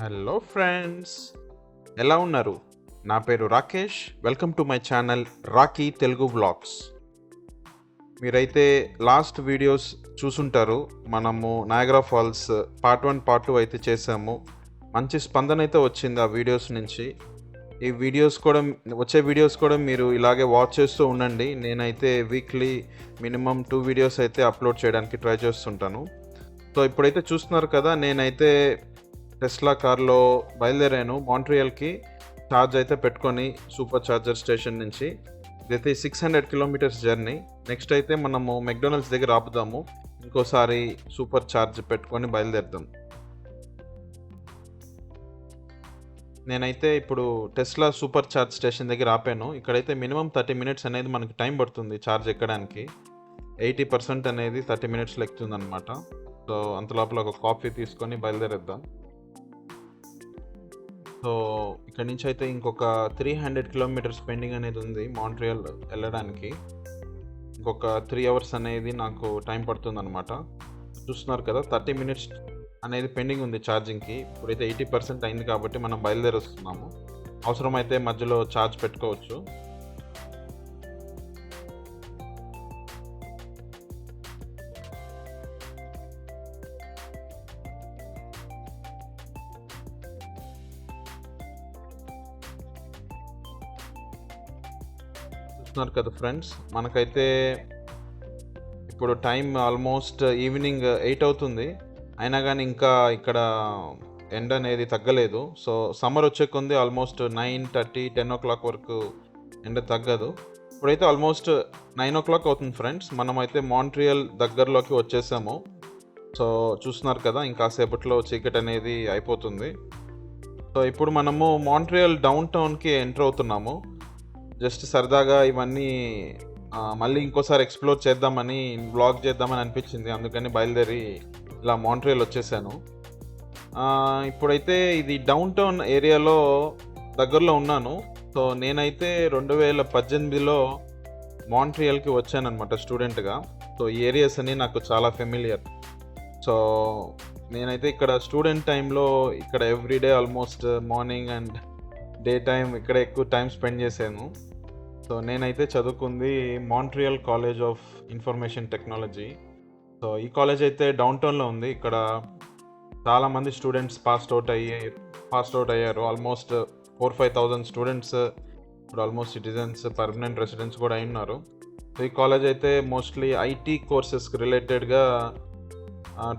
Hello friends ఎలా ఉన్నారు? నా పేరు Rakesh. Welcome to my channel Rocky Telugu vlogs మీరైతే లాస్ట్ వీడియోస్ చూసుంటారు. మనము Niagara Falls part one part two అయితే చేసాము. మంచి స్పందన అయితే వచ్చింది ఆ వీడియోస్ నుంచి. ఈ వీడియోస్ కూడా వచ్చే వీడియోస్ కూడా మీరు ఇలాగే వాచ్ చేస్తూ ఉండండి. నేనైతే వీక్లీ మినిమం టూ వీడియోస్ అయితే అప్లోడ్ చేయడానికి ట్రై చేస్తుంటాను. సో ఇప్పుడైతే చూస్తున్నారు కదా నేనైతే టెస్లా కార్లో బయలుదేరాను. మాంట్రియల్కి ఛార్జ్ అయితే పెట్టుకొని సూపర్ ఛార్జర్ స్టేషన్ నుంచి. ఇదైతే six hundred kilometers journey next అయితే మనము మెక్డొనాల్డ్స్ దగ్గర ఆపుదాము. ఇంకోసారి సూపర్ ఛార్జ్ పెట్టుకొని బయలుదేరుదాం. నేనైతే ఇప్పుడు టెస్లా సూపర్ ఛార్జ్ స్టేషన్ దగ్గర ఆపాను. ఇక్కడైతే మినిమం థర్టీ మినిట్స్ అనేది మనకి టైం పడుతుంది ఛార్జ్ ఎక్కడానికి. ఎయిటీ పర్సెంట్ అనేది థర్టీ మినిట్స్లో ఎక్కుతుంది అనమాట సో అంత లోపల ఒక కాఫీ తీసుకొని బయలుదేరేద్దాం. సో ఇక్కడ నుంచి అయితే ఇంకొక త్రీ హండ్రెడ్ కిలోమీటర్స్ పెండింగ్ అనేది ఉంది మాంట్రియల్ వెళ్ళడానికి. ఇంకొక త్రీ అవర్స్ అనేది నాకు టైం పడుతుంది అనమాట చూస్తున్నారు కదా థర్టీ మినిట్స్ అనేది పెండింగ్ ఉంది ఛార్జింగ్కి ఇప్పుడైతే ఎయిటీ పర్సెంట్ అయింది కాబట్టి మనం బయలుదేరొస్తున్నాము. అవసరమైతే మధ్యలో ఛార్జ్ పెట్టుకోవచ్చు. చూస్తున్నారు కదా ఫ్రెండ్స్. మనకైతే ఇప్పుడు టైం ఆల్మోస్ట్ ఈవినింగ్ ఎయిట్ అవుతుంది. అయినా కానీ ఇంకా ఇక్కడ ఎండ అనేది తగ్గలేదు. సో సమ్మర్ వచ్చే కొంది almost nine thirty ten o'clock వరకు ఎండ తగ్గదు. ఇప్పుడైతే ఆల్మోస్ట్ నైన్ ఓ క్లాక్ అవుతుంది ఫ్రెండ్స్. మనమైతే మాంట్రియల్ దగ్గరలోకి వచ్చేసాము. సో చూస్తున్నారు కదా ఇంకా సేపట్లో చీకటి అనేది అయిపోతుంది. సో ఇప్పుడు మనము మాంట్రియల్ డౌన్ టౌన్కి ఎంటర్ అవుతున్నాము. జస్ట్ సరదాగా ఇవన్నీ మళ్ళీ ఇంకోసారి ఎక్స్ప్లోర్ చేద్దామని బ్లాగ్ చేద్దామని అనిపించింది. అందుకని బయలుదేరి ఇలా మాంట్రియల్ వచ్చేసాను. ఇప్పుడైతే ఇది డౌన్ టౌన్ ఏరియాలో దగ్గరలో ఉన్నాను. సో నేనైతే రెండు వేల పద్దెనిమిదిలో మాంట్రియల్కి వచ్చానమాట స్టూడెంట్గా సో ఈ ఏరియాస్ అన్నీ నాకు చాలా ఫెమిలియర్ సో నేనైతే ఇక్కడ స్టూడెంట్ టైంలో ఇక్కడ everyday almost morning and day time ఇక్కడ ఎక్కువ టైం స్పెండ్ చేశాను. సో నేనైతే చదువుకుంది Montreal college of information technology so ఈ కాలేజ్ అయితే డౌన్ టౌన్లో ఉంది. ఇక్కడ చాలామంది స్టూడెంట్స్ పాస్డ్ అవుట్ అయ్యి పాస్డ్ అవుట్ అయ్యారు. Almost four five thousand students ఇప్పుడు ఆల్మోస్ట్ సిటిజన్స్ పర్మనెంట్ రెసిడెంట్స్ కూడా అయి ఉన్నారు. సో ఈ కాలేజ్ అయితే మోస్ట్లీ ఐటీ కోర్సెస్కి రిలేటెడ్గా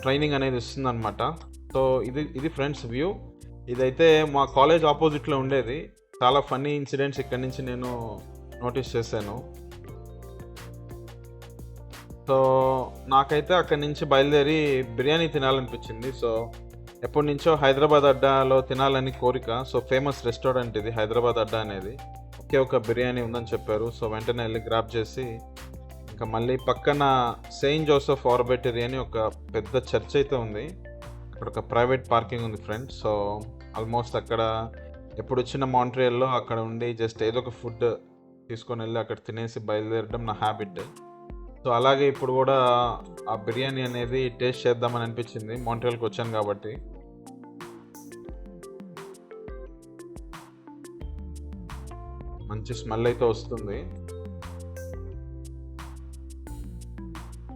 ట్రైనింగ్ అనేది ఇస్తుందన్నమాట. సో ఇది ఇది ఫ్రెండ్స్ వ్యూ ఇదైతే మా కాలేజ్ ఆపోజిట్లో ఉండేది. చాలా ఫన్నీ ఇన్సిడెంట్స్ ఇక్కడి నుంచి నేను నోటీస్ చేశాను. సో నాకైతే అక్కడి నుంచి బయలుదేరి బిర్యానీ తినాలనిపించింది. సో ఎప్పటి నుంచో హైదరాబాద్ అడ్డాలో తినాలని కోరిక. సో ఫేమస్ రెస్టారెంట్ ఇది హైదరాబాద్ అడ్డా అనేది. ఒకే ఒక బిర్యానీ ఉందని చెప్పారు. సో వెంటనే వెళ్ళి గ్రాప్ చేసి ఇంకా మళ్ళీ పక్కన సెయింట్ జోసెఫ్ ఆర్బెటరీ అని ఒక పెద్ద చర్చ్ అయితే ఉంది. అక్కడ ఒక ప్రైవేట్ పార్కింగ్ ఉంది ఫ్రెండ్స్. సో ఆల్మోస్ట్ అక్కడ ఎప్పుడు వచ్చిన మాంట్రియల్లో అక్కడ ఉండి జస్ట్ ఏదో ఒక ఫుడ్ తీసుకొని వెళ్ళి అక్కడ తినేసి బయలుదేరడం నా హ్యాబిట్ సో అలాగే ఇప్పుడు కూడా ఆ బిర్యానీ అనేది టేస్ట్ చేద్దామని అనిపించింది. మాంట్రియల్కి వచ్చాను కాబట్టి. మంచి స్మెల్ అయితే వస్తుంది.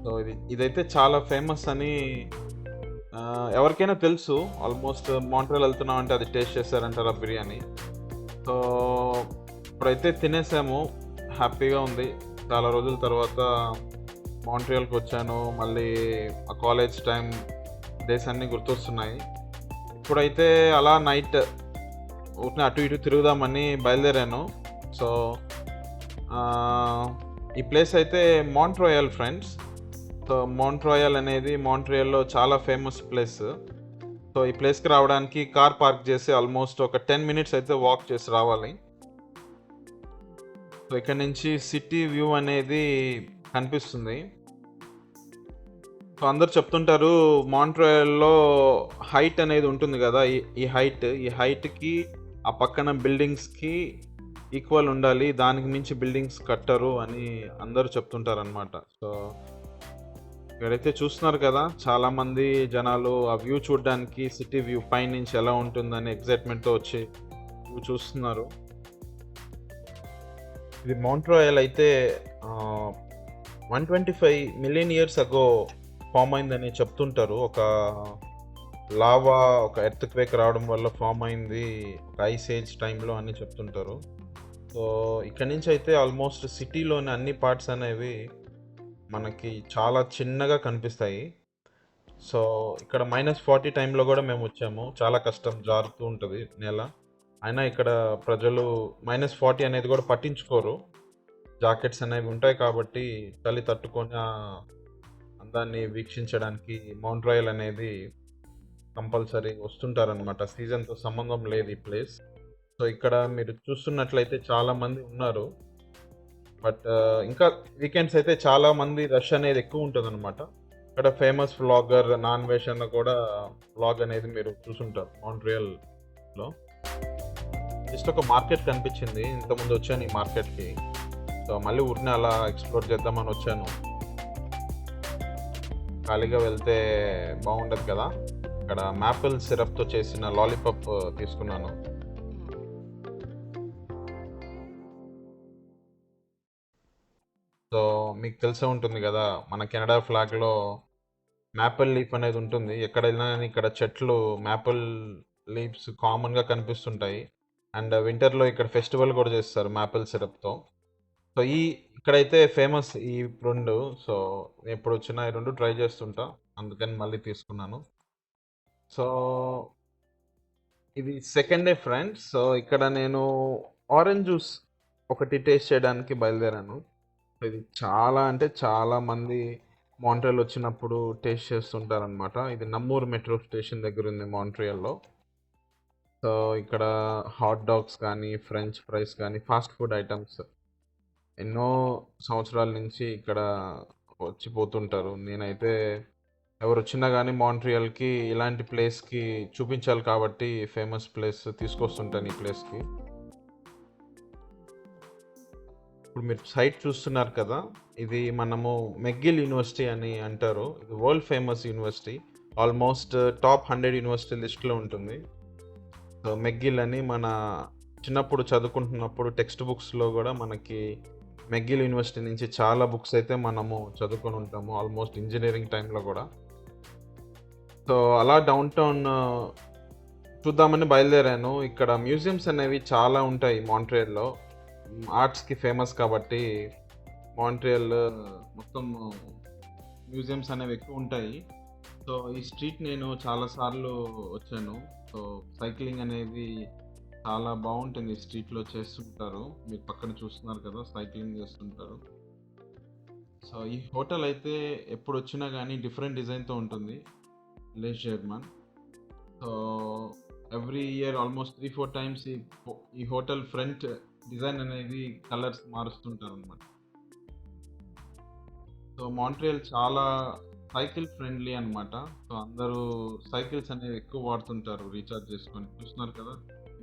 సో ఇది ఇదైతే చాలా ఫేమస్ అని ఎవరికైనా తెలుసు. ఆల్మోస్ట్ మాంట్రియల్ వెళ్తున్నాం అంటే అది టేస్ట్ చేశారంటారు ఆ బిర్యానీ. సో ఇప్పుడైతే తినేసాము. హ్యాపీగా ఉంది. చాలా రోజుల తర్వాత మాంట్రియల్కి వచ్చాను. మళ్ళీ ఆ కాలేజ్ టైం డేస్ అన్నీ గుర్తొస్తున్నాయి. ఇప్పుడైతే అలా నైట్ ఊరిని అటు ఇటు తిరుగుదామని బయలుదేరాను. సో ఈ ప్లేస్ అయితే మాంట్రోయల్ ఫ్రెండ్స్. సో మాంట్రోయల్ అనేది మాంట్రియల్లో చాలా ఫేమస్ ప్లేస్. సో ఈ ప్లేస్కి రావడానికి కార్ పార్క్ చేసి ఆల్మోస్ట్ ఒక టెన్ మినిట్స్ అయితే వాక్ చేసి రావాలి. ఇక్కడ నుంచి సిటీ వ్యూ అనేది కనిపిస్తుంది సో అందరు చెప్తుంటారు మాంట్రోయల్లో హైట్ అనేది ఉంటుంది కదా ఈ ఈ హైట్ ఈ హైట్కి ఆ పక్కన బిల్డింగ్స్కి ఈక్వల్ ఉండాలి దానికి మించి బిల్డింగ్స్ కట్టరు అని అందరూ చెప్తుంటారు అనమాట సో ఇక్కడైతే చూస్తున్నారు కదా చాలామంది జనాలు ఆ వ్యూ చూడడానికి సిటీ వ్యూ పైనుంచి ఎలా ఉంటుందని ఎగ్జైట్మెంట్‌తో వచ్చి చూస్తున్నారు. ఇది మౌంట్ రాయల్ అయితే one twenty five million years ago form అయిందని చెప్తుంటారు. ఒక లావా ఒక ఎర్త్ క్వేక్ రావడం వల్ల ఫామ్ అయింది. ఒక ఐస్ ఏజ్ టైంలో అని చెప్తుంటారు. సో, ఇక్కడి నుంచి అయితే ఆల్మోస్ట్ సిటీలోని అన్ని పార్ట్స్ అనేవి మనకి చాలా చిన్నగా కనిపిస్తాయి. సో, ఇక్కడ -40 టైంలో కూడా మేము వచ్చాము చాలా కష్టం జారుతూ ఉంటుంది నేల. అయినా ఇక్కడ ప్రజలు -40 అనేది కూడా పట్టించుకోరు. జాకెట్స్ అనేవి ఉంటాయి కాబట్టి చలి తట్టుకొని అందాన్ని వీక్షించడానికి మౌంట్ రాయల్ అనేది కంపల్సరీ వస్తుంటారనమాట. సీజన్‌తో సంబంధం లేదు ఈ ప్లేస్. సో, ఇక్కడ మీరు చూస్తున్నట్లయితే చాలామంది ఉన్నారు. బట్ ఇంకా వీకెండ్స్ అయితే చాలామంది రష్ అనేది ఎక్కువ ఉంటుంది అనమాట ఇక్కడ ఫేమస్ వ్లాగర్ నాన్వేష్ అన్న కూడా వ్లాగ్ అనేది మీరు చూసుంటారు మాంట్రియల్‌లో. జస్ట్ ఒక మార్కెట్ కనిపించింది. ఇంతకుముందు వచ్చాను ఈ మార్కెట్‌కి. సో, మళ్ళీ ఊరిని అలా ఎక్స్‌ప్లోర్ చేద్దామని వచ్చాను. ఖాళీగా వెళ్తే బాగుండదు కదా! ఇక్కడ మ్యాపిల్ సిరప్‌తో చేసిన లాలీపాప్ తీసుకున్నాను. సో, మీకు తెలిసే ఉంటుంది కదా మన కెనడా ఫ్లాగ్‌లో మ్యాపిల్ లీఫ్ అనేది ఉంటుంది. ఎక్కడ వెళ్ళినా ఇక్కడ చెట్లు మ్యాపిల్ లీవ్స్ కామన్‌గా కనిపిస్తుంటాయి. అండ్ వింటర్‌లో ఇక్కడ ఫెస్టివల్ కూడా చేస్తారు మాపిల్ సిరప్‌తో. సో, ఈ ఇక్కడైతే ఫేమస్ ఈ రెండు సో, ఎప్పుడొచ్చినా ఈ రెండు ట్రై చేస్తుంటా. అందుకని మళ్ళీ తీసుకున్నాను. సో ఇది సెకండ్ డే ఫ్రెండ్స్. సో, ఇక్కడ నేను ఆరెంజ్ జ్యూస్ ఒకటి టేస్ట్ చేయడానికి బయలుదేరాను. ఇది చాలా అంటే చాలా మంది మాంట్రియల్ వచ్చినప్పుడు టేస్ట్ చేస్తుంటారనమాట. ఇది నమ్మూరు మెట్రో స్టేషన్ దగ్గర ఉంది మాంట్రియల్‌లో. సో, ఇక్కడ హాట్ డాగ్స్ కానీ, ఫ్రెంచ్ ఫ్రైస్ కానీ, ఫాస్ట్ ఫుడ్ ఐటమ్స్ ఎన్నో సంవత్సరాల నుంచి ఇక్కడ వచ్చి పోతుంటారు. నేనైతే ఎవరొచ్చినా కానీ మాంట్రియల్‌కి ఇలాంటి ప్లేస్‌కి చూపించాలి కాబట్టి ఫేమస్ ప్లేస్ తీసుకొస్తుంటాను ఈ ప్లేస్‌కి. ఇప్పుడు మీరు సైట్ చూస్తున్నారు కదా! ఇది మనము మెగ్గిల్ యూనివర్సిటీ అని అంటారు. ఇది world famous university. Almost top 100 university లిస్ట్‌లో ఉంటుంది. సో, అని మన చిన్నప్పుడు చదువుకుంటున్నప్పుడు టెక్స్ట్ బుక్స్‌లో కూడా మనకి మెగ్గిల్ యూనివర్సిటీ నుంచి చాలా బుక్స్ అయితే మనము చదువుకొని ఉంటాము. ఆల్మోస్ట్ ఇంజనీరింగ్ టైంలో కూడా సో, అలా డౌన్ టౌన్ చూద్దామని బయలుదేరాను. ఇక్కడ మ్యూజియమ్స్ అనేవి చాలా ఉంటాయి మాంట్రియల్‌లో. ఆర్ట్స్‌కి ఫేమస్ కాబట్టి మాంట్రియల్ మొత్తం మ్యూజియమ్స్ అనేవి ఎక్కువ ఉంటాయి సో, ఈ స్ట్రీట్ నేను చాలా సార్లు వచ్చాను. సో, సైక్లింగ్ అనేది చాలా బాగుంటుంది స్ట్రీట్‌లో చేస్తుంటారు. మీరు పక్కన చూస్తున్నారు కదా! సైక్లింగ్ చేస్తుంటారు. సో, ఈ హోటల్ అయితే ఎప్పుడు వచ్చినా కానీ డిఫరెంట్ డిజైన్‌తో ఉంటుంది. Le Germain so, every year almost 3, 4 times ఈ ఈ హోటల్ ఫ్రంట్ డిజైన్ అనేది కలర్స్ మారుస్తుంటారనమాట. సో, మాంట్రియల్ చాలా సైకిల్ ఫ్రెండ్లీ అనమాట. సో, అందరూ సైకిల్స్ అనేవి ఎక్కువ వాడుతుంటారు రీఛార్జ్ చేసుకొని. చూస్తున్నారు కదా!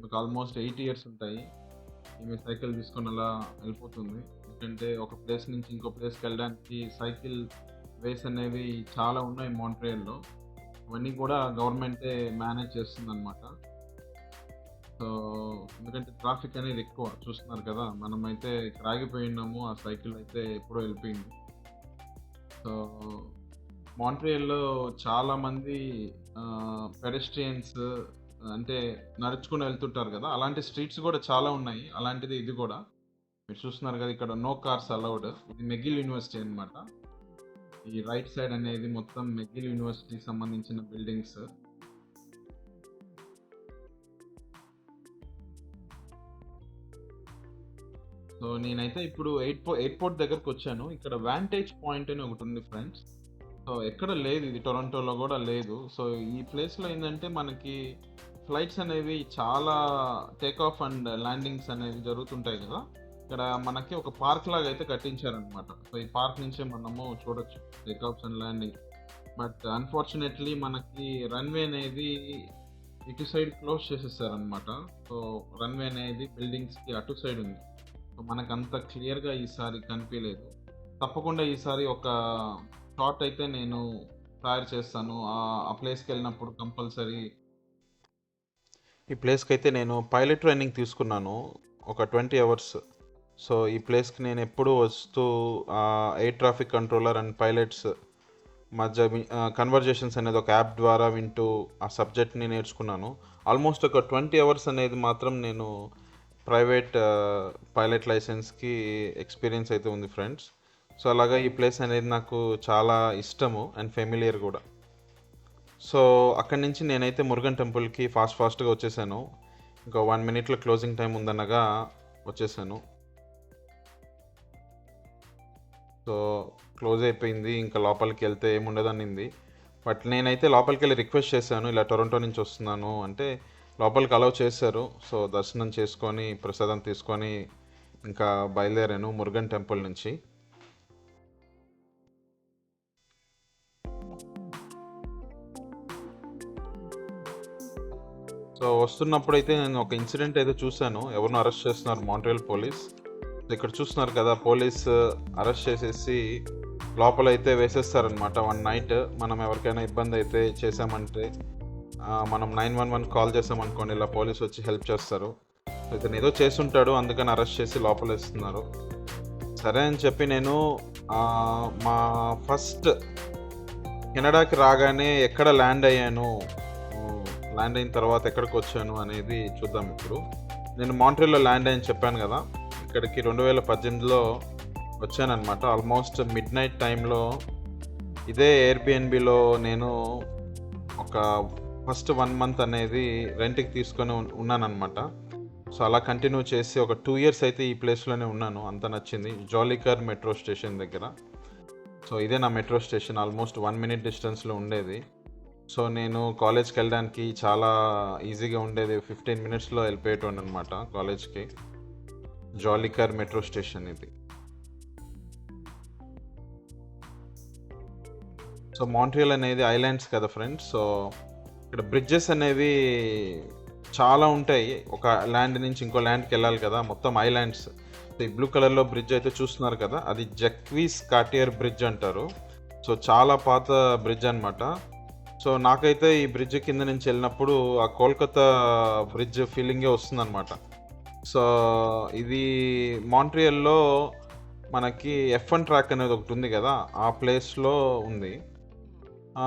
మీకు ఆల్మోస్ట్ ఎయిట్ ఇయర్స్ ఉంటాయి. ఈమె సైకిల్ తీసుకొని అలా వెళ్ళిపోతుంది. ఎందుకంటే ఒక ప్లేస్ నుంచి ఇంకో ప్లేస్కి వెళ్ళడానికి సైకిల్ వేస్ అనేవి చాలా ఉన్నాయి మాంట్రియల్‌లో. అవన్నీ కూడా గవర్నమెంటే మేనేజ్ చేస్తుందనమాట. సో, ఎందుకంటే ట్రాఫిక్ అనేది ఎక్కువ చూస్తున్నారు కదా! మనమైతే ఇక్కడ ఆగిపోయి ఉన్నాము. ఆ సైకిల్ అయితే ఎప్పుడో వెళ్ళిపోయింది. సో, మాంట్రియల్‌లో చాలామంది పెడెస్ట్రియన్స్ అంటే నడుచుకుని వెళ్తుంటారు కదా అలాంటి స్ట్రీట్స్ కూడా చాలా ఉన్నాయి. అలాంటిది ఇది కూడా మీరు చూస్తున్నారు కదా! ఇక్కడ నో కార్స్ అలౌడ్. ఇది మెగిల్ యూనివర్సిటీ అనమాట. ఈ రైట్ సైడ్ అనేది మొత్తం మెగిల్ యూనివర్సిటీకి సంబంధించిన బిల్డింగ్స్. సో, నేనైతే ఇప్పుడు ఎయిర్‌పో ఎయిర్‌పోర్ట్ దగ్గరకొచ్చాను. ఇక్కడ వాంటేజ్ పాయింట్ అని ఒకటి ఉంది ఫ్రెండ్స్. సో, ఎక్కడ లేదు ఇది టొరంటోలో కూడా లేదు. సో, ఈ ప్లేస్‌లో ఏంటంటే మనకి ఫ్లైట్స్ అనేవి చాలా టేక్ ఆఫ్ అండ్ ల్యాండింగ్స్ అనేవి జరుగుతుంటాయి కదా ఇక్కడ మనకి ఒక పార్క్ లాగా అయితే కట్టించారనమాట. సో, ఈ పార్క్ నుంచే మనము చూడొచ్చు take offs and landing. But unfortunately మనకి రన్‌వే అనేది ఇటు సైడ్ క్లోజ్ చేసేసారనమాట. సో, రన్‌వే అనేది బిల్డింగ్స్‌కి అటు సైడ్ ఉంది. సో, మనకంత క్లియర్‌గా ఈసారి కనిపించలేదు తప్పకుండా ఈసారి ఒక షార్ట్ అయితే నేను తయారు చేస్తాను. ఆ ప్లేస్కి వెళ్ళినప్పుడు కంపల్సరీ ఈ ప్లేస్కి అయితే నేను పైలట్ ట్రైనింగ్ తీసుకున్నాను. ఒక 20 అవర్స్. సో, ఈ ప్లేస్‌కి నేను ఎప్పుడూ వస్తూ air traffic controller and pilots మధ్య కన్వర్జేషన్స్ అనేది ఒక యాప్ ద్వారా వింటూ ఆ సబ్జెక్ట్‌ని నేర్చుకున్నాను. ఆల్మోస్ట్ ఒక 20 అవర్స్ అనేది మాత్రం నేను ప్రైవేట్ పైలట్ లైసెన్స్‌కి ఎక్స్‌పీరియన్స్ అయితే ఉంది ఫ్రెండ్స్. సో, అలాగా ఈ ప్లేస్ అనేది నాకు చాలా ఇష్టము అండ్ ఫెమిలియర్ కూడా సో, అక్కడి నుంచి నేనైతే మురుగన్ టెంపుల్‌కి ఫాస్ట్ ఫాస్ట్‌గా వచ్చేసాను. ఇంకా వన్ మినిట్‌లో క్లోజింగ్ టైం ఉందనగా వచ్చేసాను. సో, క్లోజ్ అయిపోయింది. ఇంకా లోపలికి వెళ్తే ఏముండదనింది. బట్ నేనైతే లోపలికి వెళ్ళి రిక్వెస్ట్ చేశాను. ఇలా టొరంటో నుంచి వస్తున్నాను అంటే లోపలికి అలౌ చేశారు. సో, దర్శనం చేసుకొని, ప్రసాదం తీసుకొని ఇంకా బయలుదేరాను మురుగన్ టెంపుల్ నుంచి. సో, వస్తున్నప్పుడు అయితే నేను ఒక ఇన్సిడెంట్ అయితే చూశాను ఎవరినో అరెస్ట్ చేస్తున్నారు మాంట్రియల్ పోలీస్. ఇక్కడ చూస్తున్నారు కదా! పోలీస్ అరెస్ట్ చేసేసి లోపల అయితే వేసేస్తారనమాట వన్ నైట్. మనం ఎవరికైనా ఇబ్బందయితే చేశామంటే చేసామంటే మనం 911 కాల్ చేశామనుకోండి ఇలా పోలీస్ వచ్చి హెల్ప్ చేస్తారు. ఇతను ఏదో చేసుంటాడు అందుకని అరెస్ట్ చేసి లోపల వేస్తున్నారు సరే అని చెప్పి నేను మా ఫస్ట్ కెనడాకి రాగానే ఎక్కడ ల్యాండ్ అయ్యాను, ల్యాండ్ అయిన తర్వాత ఎక్కడికి వచ్చాను అనేది చూద్దాం ఇప్పుడు. నేను మాంట్రీలో ల్యాండ్ అయిన చెప్పాను కదా ఇక్కడికి 2018లో వచ్చాననమాట. ఆల్మోస్ట్ మిడ్ నైట్ టైంలో ఇదే ఎయిర్‌బిఎన్‌బిలో నేను ఒక ఫస్ట్ వన్ మంత్ అనేది రెంట్‌కి తీసుకొని ఉన్నానమాట సో, అలా కంటిన్యూ చేసి ఒక టూ ఇయర్స్ అయితే ఈ ప్లేస్‌లోనే ఉన్నాను. అంత నచ్చింది. జాలికర్ మెట్రో స్టేషన్ దగ్గర. సో, ఇదే నా metro station almost one minute డిస్టెన్స్‌లో ఉండేది. సో, నేను కాలేజ్కి వెళ్ళడానికి చాలా ఈజీగా ఉండేది. 15 మినిట్స్‌లో ఎళ్ళిపోయేటోడిననమాట కాలేజ్‌కి. జాలికర్ మెట్రో స్టేషన్ ఇది. సో, మాంట్రియల్ అనేది ఐలాండ్స్ కదా ఫ్రెండ్స్. సో, ఇక్కడ బ్రిడ్జెస్ అనేవి చాలా ఉంటాయి. ఒక ల్యాండ్ నుంచి ఇంకో ల్యాండ్కి వెళ్ళాలి కదా! మొత్తం ఐలాండ్స్. ఈ బ్లూ కలర్‌లో బ్రిడ్జ్ అయితే చూస్తున్నారు కదా! అది జక్వీస్ కార్టియర్ బ్రిడ్జ్ అంటారు. సో, చాలా పాత బ్రిడ్జ్ అనమాట. సో, నాకైతే ఈ బ్రిడ్జ్ కింద నుంచి వెళ్ళినప్పుడు ఆ కోల్‌కతా బ్రిడ్జ్ ఫీలింగే వస్తుందనమాట. సో, ఇది మాంట్రియల్‌లో మనకి ఎఫ్ వన్ ట్రాక్ అనేది ఒకటి ఉంది కదా ఆ ప్లేస్‌లో ఉంది.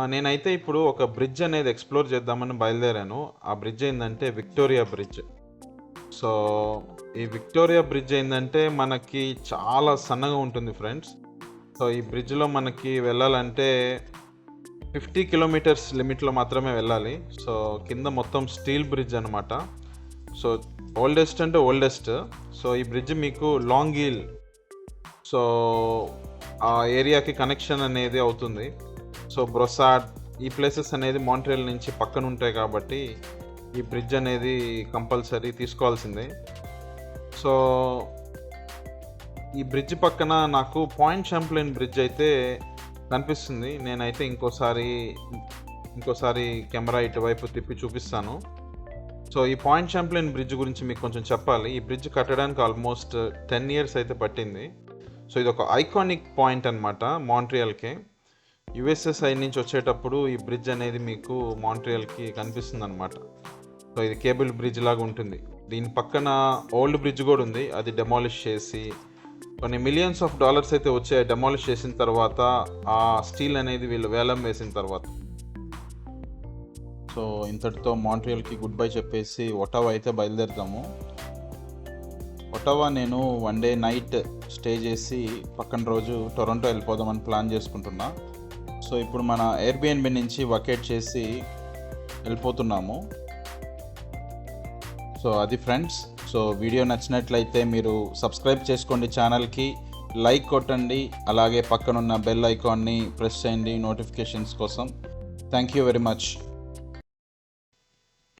నేనైతే ఇప్పుడు ఒక బ్రిడ్జ్ అనేది ఎక్స్‌ప్లోర్ చేద్దామని బయలుదేరాను. ఆ బ్రిడ్జ్ ఏంటంటే విక్టోరియా బ్రిడ్జ్. సో, ఈ విక్టోరియా బ్రిడ్జ్ ఏంటంటే మనకి చాలా సన్నగా ఉంటుంది ఫ్రెండ్స్. సో, ఈ బ్రిడ్జ్‌లో మనకి వెళ్ళాలంటే 50 కిలోమీటర్స్ లిమిట్‌లో మాత్రమే వెళ్ళాలి. సో, కింద మొత్తం స్టీల్ బ్రిడ్జ్ అనమాట. సో, ఓల్డెస్ట్ అంటే ఓల్డెస్ట్. సో, ఈ బ్రిడ్జ్ మీకు లాంగ్ హీల్ సో, ఆ ఏరియాకి కనెక్షన్ అనేది అవుతుంది. సో, బ్రొసాడ్ ఈ ప్లేసెస్ అనేది మాంట్రియల్ నుంచి పక్కన ఉంటాయి కాబట్టి ఈ బ్రిడ్జ్ అనేది కంపల్సరీ తీసుకోవాల్సిందే. సో, ఈ బ్రిడ్జ్ పక్కన నాకు పాయింట్ షాంప్లైన్ బ్రిడ్జ్ అయితే కనిపిస్తుంది. నేనైతే ఇంకోసారి ఇంకోసారి కెమెరా ఇటువైపు తిప్పి చూపిస్తాను. సో, ఈ పాయింట్ చాంప్లిన్ బ్రిడ్జ్ గురించి మీకు కొంచెం చెప్పాలి. ఈ బ్రిడ్జ్ కట్టడానికి ఆల్మోస్ట్ 10 ఇయర్స్ అయితే పట్టింది. సో, ఇది ఒక ఐకానిక్ పాయింట్ అనమాట మాంట్రియల్‌కి. యుఎస్ఎస్ఐ సైడ్ నుంచి వచ్చేటప్పుడు ఈ బ్రిడ్జ్ అనేది మీకు మాంట్రియల్‌కి కనిపిస్తుంది అనమాట సో, ఇది కేబుల్ బ్రిడ్జ్ లాగా ఉంటుంది. దీని పక్కన ఓల్డ్ బ్రిడ్జ్ కూడా ఉంది. అది డెమాలిష్ చేసి కొన్ని మిలియన్స్ ఆఫ్ డాలర్స్ అయితే వచ్చాయి డెమాలిష్ చేసిన తర్వాత ఆ స్టీల్ అనేది వీళ్ళు వేలం వేసిన తర్వాత. సో, ఇంతటితో మాంట్రియల్‌కి గుడ్ బై చెప్పేసి ఒటావా అయితే బయలుదేరుతాము ఒటావా నేను వన్ డే నైట్ స్టే చేసి పక్కన రోజు టొరంటో వెళ్ళిపోదామని ప్లాన్ చేసుకుంటున్నా. సో, ఇప్పుడు మన ఎయిర్‌బిఎన్‌బి నుంచి వకేట్ చేసి వెళ్ళిపోతున్నాము సో, అది ఫ్రెండ్స్. సో, వీడియో నచ్చినట్లయితే మీరు సబ్స్క్రైబ్ చేసుకోండి ఛానల్‌కి. లైక్ కొట్టండి. అలాగే పక్కనున్న బెల్ ఐకాన్‌ని ప్రెస్ చేయండి నోటిఫికేషన్స్ కోసం. Thank you very much.